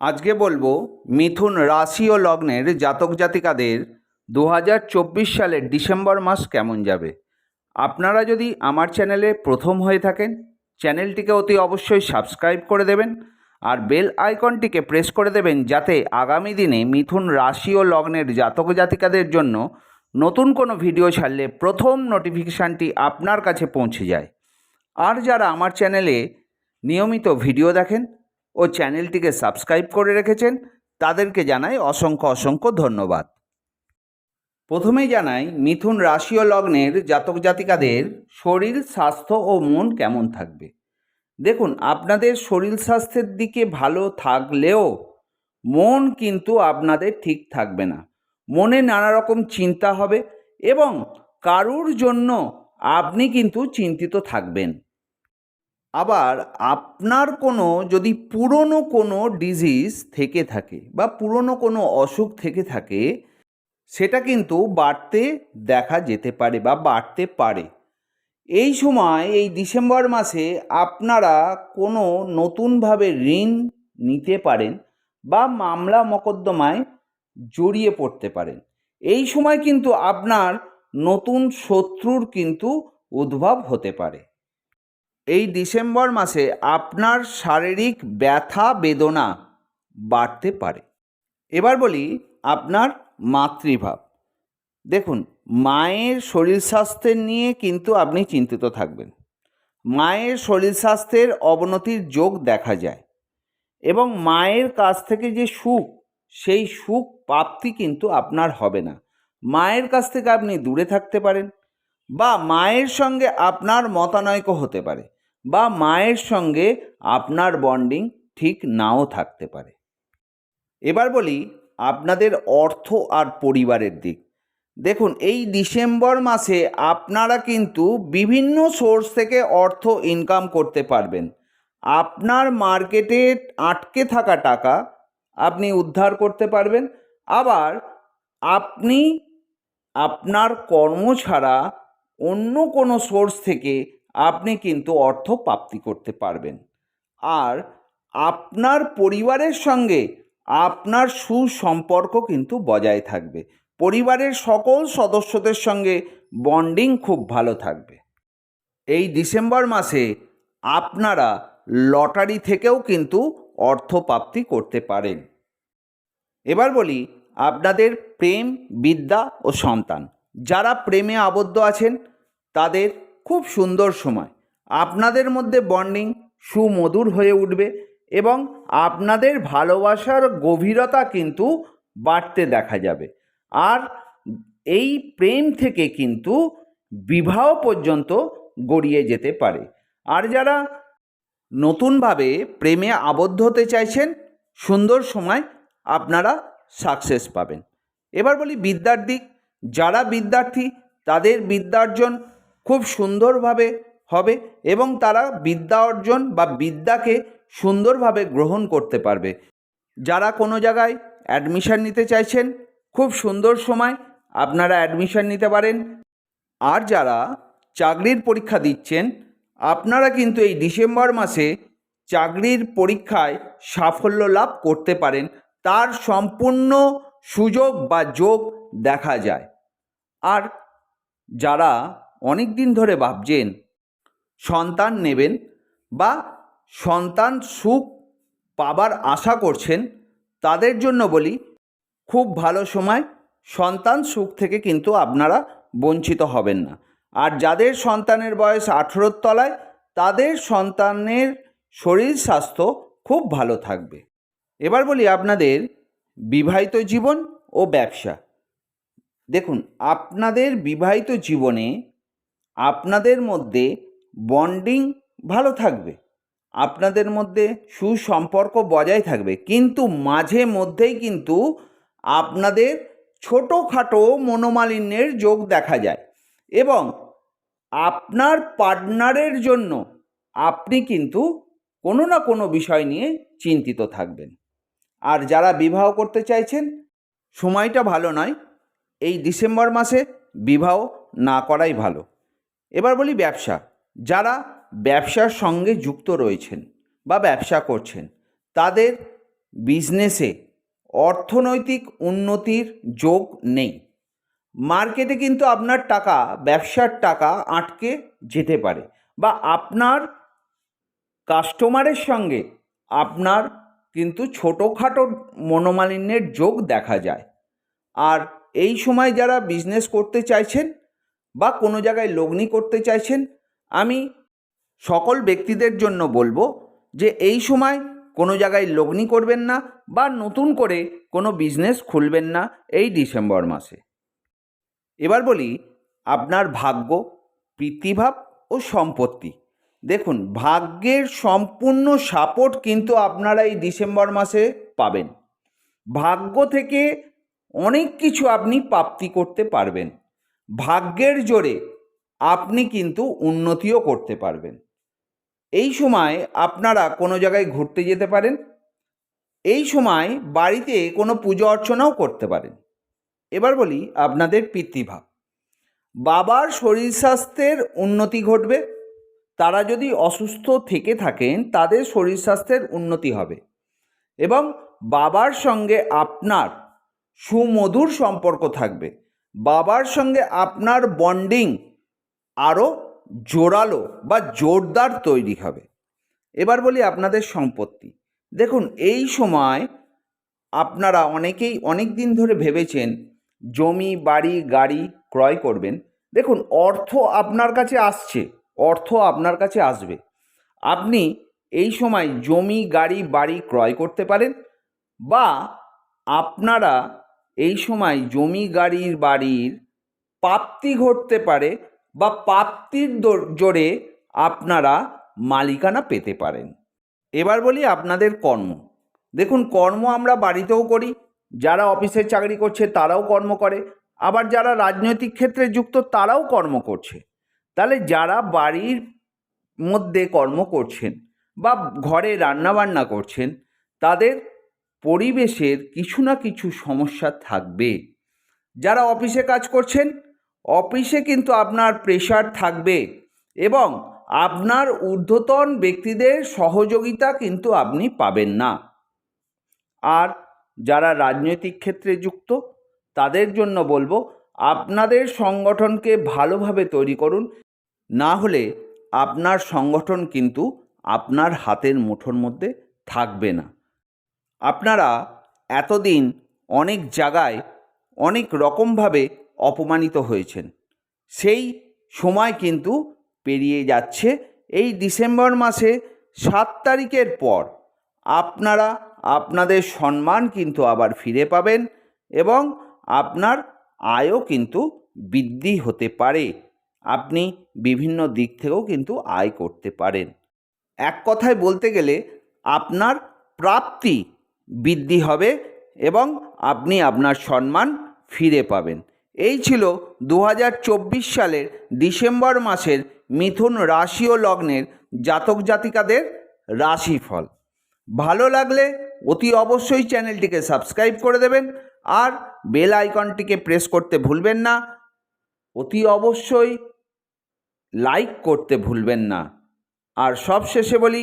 আজকে বলব মিথুন রাশি ও লগ্নের জাতক জাতিকাদের দু হাজার চব্বিশ সালের ডিসেম্বর মাস কেমন যাবে? আপনারা যদি আমার চ্যানেলে প্রথম হয়ে থাকেন, চ্যানেলটিকে অতি অবশ্যই সাবস্ক্রাইব করে দেবেন আর বেল আইকনটিকে প্রেস করে দেবেন যাতে আগামী দিনে মিথুন রাশি ও লগ্নের জাতক জাতিকাদের জন্য নতুন কোনো ভিডিও ছাড়লে প্রথম নোটিফিকেশানটি আপনার কাছে পৌঁছে যায়। আর যারা আমার চ্যানেলে নিয়মিত ভিডিও দেখেন ও চ্যানেলটিকে সাবস্ক্রাইব করে রেখেছেন। তাদেরকে জানাই অসংখ্য অসংখ্য ধন্যবাদ। প্রথমেই জানাই, মিথুন রাশি ও লগ্নের জাতক জাতিকাদের শরীর, স্বাস্থ্য ও মন কেমন থাকবে? দেখুন, আপনাদের শরীর স্বাস্থ্যের দিকে ভালো থাকলেও মন কিন্তু আপনাদের ঠিক থাকবে না। মনে নানা রকম চিন্তা হবে এবং কারুর জন্য আপনি কিন্তু চিন্তিত থাকবেন। আবার আপনার কোনো যদি পুরনো কোনো ডিজিজ থেকে থাকে বা পুরনো কোনো অসুখ থেকে থাকে, সেটা কিন্তু বাড়তে দেখা যেতে পারে বা বাড়তে পারে। এই সময়, এই ডিসেম্বর মাসে আপনারা কোনো নতুনভাবে ঋণ নিতে পারেন বা মামলা মকদ্দমায় জড়িয়ে পড়তে পারেন। এই সময় কিন্তু আপনার নতুন শত্রুর কিন্তু উদ্ভব হতে পারে। এই ডিসেম্বর মাসে আপনার শারীরিক ব্যথা, বেদনা বাড়তে পারে। এবার বলি আপনার মাতৃভাব। দেখুন, মায়ের শরীর স্বাস্থ্যের নিয়ে কিন্তু আপনি চিন্তিত থাকবেন। মায়ের শরীর স্বাস্থ্যের অবনতির যোগ দেখা যায় এবং মায়ের কাছ থেকে যে সুখ, সেই সুখ প্রাপ্তি কিন্তু আপনার হবে না। মায়ের কাছ থেকে আপনি দূরে থাকতে পারেন বা মায়ের সঙ্গে আপনার মতানৈক্য হতে পারে। বা মায়ের সঙ্গে আপনার বন্ডিং ঠিক নাও থাকতে পারে। এবার বলি আপনাদের অর্থ আর পরিবারের দিক। দেখুন, এই ডিসেম্বর মাসে আপনারা কিন্তু বিভিন্ন সোর্স থেকে অর্থ ইনকাম করতে পারবেন। আপনার মার্কেটে আটকে থাকা টাকা আপনি উদ্ধার করতে পারবেন। আবার আপনি আপনার কর্ম ছাড়া অন্য কোনো সোর্স থেকে আপনি কিন্তু অর্থ প্রাপ্তি করতে পারবেন। আর আপনার পরিবারের সঙ্গে আপনার সুসম্পর্ক কিন্তু বজায় থাকবে। পরিবারের সকল সদস্যদের সঙ্গে বন্ডিং খুব ভালো থাকবে। এই ডিসেম্বর মাসে আপনারা লটারি থেকেও কিন্তু অর্থ প্রাপ্তি করতে পারেন। এবার বলি, আপনাদের প্রেম, বিদ্যা ও সন্তান। যারা প্রেমে আবদ্ধ আছেন, তাদের খুব সুন্দর সময়। আপনাদের মধ্যে বন্ডিং সুমধুর হয়ে উঠবে এবং আপনাদের ভালোবাসার গভীরতা কিন্তু বাড়তে দেখা যাবে। আর এই প্রেম থেকে কিন্তু বিবাহ পর্যন্ত গড়িয়ে যেতে পারে। আর যারা নতুনভাবে প্রেমে আবদ্ধ হতে চাইছেন, সুন্দর সময় আপনারা সাকসেস পাবেন। এবার বলি বিদ্যার দিক যারা বিদ্যার্থী, তাদের বিদ্যার্জন খুব সুন্দরভাবে হবে এবং তারা বিদ্যা অর্জন বা বিদ্যাকে সুন্দরভাবে গ্রহণ করতে পারবে। যারা কোনো জায়গায় অ্যাডমিশান নিতে চাইছেন, খুব সুন্দর সময় আপনারা অ্যাডমিশান নিতে পারেন। আর যারা চাকরির পরীক্ষা দিচ্ছেন, আপনারা কিন্তু এই ডিসেম্বর মাসে চাকরির পরীক্ষায় সাফল্য লাভ করতে পারেন। তার সম্পূর্ণ সুযোগ বা যোগ দেখা যায়। আর যারা অনেক দিন ধরে ভাবছেন, সন্তান নেবেন বা সন্তান সুখ পাবার আশা করছেন, তাদের জন্য বলি, খুব ভালো সময় সন্তান সুখ থেকে কিন্তু আপনারা বঞ্চিত হবেন না। আর যাদের সন্তানের বয়স আঠেরোর তলায়, তাদের সন্তানের শরীর স্বাস্থ্য খুব ভালো থাকবে। এবার বলি আপনাদের বিবাহিত জীবন ও ব্যবসা। দেখুন, আপনাদের বিবাহিত জীবনে আপনাদের মধ্যে বন্ডিং ভালো থাকবে। আপনাদের মধ্যে সুসম্পর্ক বজায় থাকবে। কিন্তু মাঝে মধ্যেই কিন্তু আপনাদের ছোটোখাটো মনোমালিন্যের যোগ দেখা যায়। এবং আপনার পার্টনারের জন্য আপনি কিন্তু কোনো না কোনো বিষয় নিয়ে চিন্তিত থাকবেন। আর যারা বিবাহ করতে চাইছেন, সময়টা ভালো নয়। এই ডিসেম্বর মাসে বিবাহ না করাই ভালো। এবার বলি ব্যবসা। যারা ব্যবসার সঙ্গে যুক্ত রয়েছেন বা ব্যবসা করছেন, তাদের বিজনেসে অর্থনৈতিক উন্নতির যোগ নেই। মার্কেটে কিন্তু আপনার টাকা, ব্যবসার টাকা আটকে যেতে পারে বা আপনার কাস্টমারের সঙ্গে আপনার কিন্তু ছোটোখাটো মনোমালিন্যের যোগ দেখা যায়। আর এই সময় যারা বিজনেস করতে চাইছেন বা কোনো জায়গায় লগ্নি করতে চাইছেন, আমি সকল ব্যক্তিদের জন্য বলব যে এই সময় কোনো জায়গায় লগ্নি করবেন না বা নতুন করে কোনো বিজনেস খুলবেন না এই ডিসেম্বর মাসে। এবার বলি, আপনার ভাগ্য প্রীতিভাব ও সম্পত্তি। দেখুন, ভাগ্যের সম্পূর্ণ সাপোর্ট কিন্তু আপনারা এই ডিসেম্বর মাসে পাবেন। ভাগ্য থেকে অনেক কিছু আপনি প্রাপ্তি করতে পারবেন। ভাগ্যের জোরে আপনি কিন্তু উন্নতিও করতে পারবেন। এই সময় আপনারা কোনো জায়গায় ঘুরতে যেতে পারেন। এই সময় বাড়িতে কোনো পুজো অর্চনাও করতে পারেন। এবার বলি আপনাদের পিতৃভাব। বাবার শরীর স্বাস্থ্যের উন্নতি ঘটবে। তারা যদি অসুস্থ থেকে থাকেন, তাদের শরীর স্বাস্থ্যের উন্নতি হবে। এবং বাবার সঙ্গে আপনার সুমধুর সম্পর্ক থাকবে। বাবার সঙ্গে আপনার বন্ডিং আরও জোরালো বা জোরদার তৈরি হবে। এবার বলি আপনাদের সম্পত্তি। দেখুন, এই সময় আপনারা অনেকেই অনেক দিন ধরে ভেবেছেন জমি, বাড়ি, গাড়ি ক্রয় করবেন। দেখুন, অর্থ আপনার কাছে আসছে, অর্থ আপনার কাছে আসবে। আপনি এই সময় জমি, গাড়ি, বাড়ি ক্রয় করতে পারেন বা আপনারা এই সময় জমি গাড়ির বাড়ির প্রাপ্তি ঘটতে পারে বা প্রাপ্তির জোরে আপনারা মালিকানা পেতে পারেন। এবার বলি আপনাদের কর্ম। দেখুন, কর্ম আমরা বাড়িতেও করি, যারা অফিসে চাকরি করছে তারাও কর্ম করে, আবার যারা রাজনৈতিক ক্ষেত্রে যুক্ত তারাও কর্ম করছে। তাহলে যারা বাড়ির মধ্যে কর্ম করছেন বা ঘরে রান্নাবান্না করছেন, তাদের পরিবেশের কিছু না কিছু সমস্যা থাকবে। যারা অফিসে কাজ করছেন, অফিসে কিন্তু আপনার প্রেশার থাকবে এবং আপনার ঊর্ধ্বতন ব্যক্তিদের সহযোগিতা কিন্তু আপনি পাবেন না। আর যারা রাজনৈতিক ক্ষেত্রে যুক্ত, তাদের জন্য বলব, আপনাদের সংগঠনকে ভালোভাবে তৈরি করুন। না হলে আপনার সংগঠন কিন্তু আপনার হাতের মুঠোর মধ্যে থাকবে না। আপনারা এতদিন অনেক জায়গায় অনেক রকমভাবে অপমানিত হয়েছেন। সেই সময় কিন্তু পেরিয়ে যাচ্ছে। এই ডিসেম্বর মাসে সাত তারিখের পর আপনারা আপনাদের সম্মান কিন্তু আবার ফিরে পাবেন এবং আপনার আয়ও কিন্তু বৃদ্ধি হতে পারে। আপনি বিভিন্ন দিক থেকেও কিন্তু আয় করতে পারেন। এক কথায় বলতে গেলে আপনার প্রাপ্তি বৃদ্ধি হবে এবং আপনি আপনার সম্মান ফিরে পাবেন। এই ছিল দু হাজার চব্বিশ সালের ডিসেম্বর মাসের মিথুন রাশি ও লগ্নের জাতক জাতিকাদের রাশিফল। ভালো লাগলে অতি অবশ্যই চ্যানেলটিকে সাবস্ক্রাইব করে দেবেন আর বেল আইকনটিকে প্রেস করতে ভুলবেন না। অতি অবশ্যই লাইক করতে ভুলবেন না। আর সবশেষে বলি